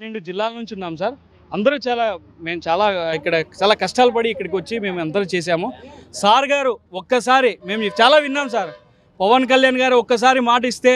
రెండు జిల్లాల నుంచి ఉన్నాం సార్. అందరూ చాలా మేము చాలా ఇక్కడ చాలా కష్టాలు పడి ఇక్కడికి వచ్చి మేము అందరూ చేశాము. సార్ గారు ఒక్కసారి మేము చాలా విన్నాం సార్. పవన్ కళ్యాణ్ గారు ఒక్కసారి మాట ఇస్తే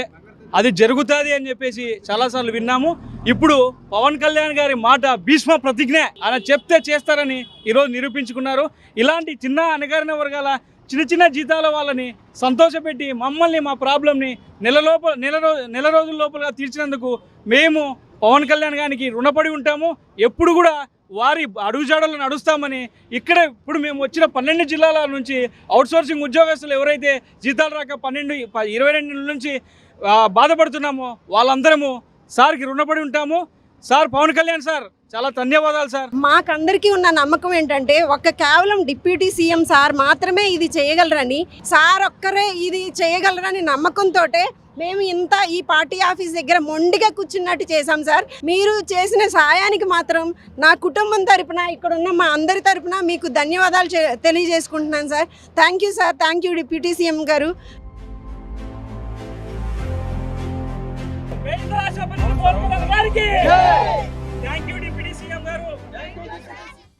అది జరుగుతుంది అని చెప్పేసి చాలాసార్లు విన్నాము. ఇప్పుడు పవన్ కళ్యాణ్ గారి మాట భీష్మ ప్రతిజ్ఞ అని చెప్తే చేస్తారని ఈరోజు నిరూపించుకున్నారు. ఇలాంటి చిన్న అణగారిన వర్గాల చిన్న చిన్న జీతాల వాళ్ళని సంతోషపెట్టి మమ్మల్ని మా ప్రాబ్లంని నెల లోపల నెల రోజు నెల రోజుల లోపల తీర్చినందుకు మేము పవన్ కళ్యాణ్ గారికి రుణపడి ఉంటాము. ఎప్పుడు కూడా వారి అడుగుజాడలు నడుస్తామని ఇక్కడ ఇప్పుడు మేము వచ్చిన పన్నెండు జిల్లాల నుంచి అవుట్సోర్సింగ్ ఉద్యోగస్తులు ఎవరైతే జీతాలు రాక పన్నెండు ఇరవై రెండు నుంచి బాధపడుతున్నామో వాళ్ళందరము సార్కి రుణపడి ఉంటాము. సార్ పవన్ కళ్యాణ్ సార్ చాలా ధన్యవాదాలు సార్. మాకందరికీ ఉన్న నమ్మకం ఏంటంటే ఒక్క కేవలం డిప్యూటీ సీఎం సార్ మాత్రమే ఇది చేయగలరని సార్ ఒక్కరే ఇది చేయగలరని నమ్మకంతో మేము ఇంత ఈ పార్టీ ఆఫీస్ దగ్గర మొండిగా కూర్చున్నట్టు చేశాం సార్. మీరు చేసిన సహాయానికి మాత్రం నా కుటుంబం తరపున ఇక్కడ ఉన్న మా అందరి తరపున మీకు ధన్యవాదాలు తెలియజేసుకుంటున్నాను sir. Thank you sir thank you deputy CM గారు. గారికి Thank you.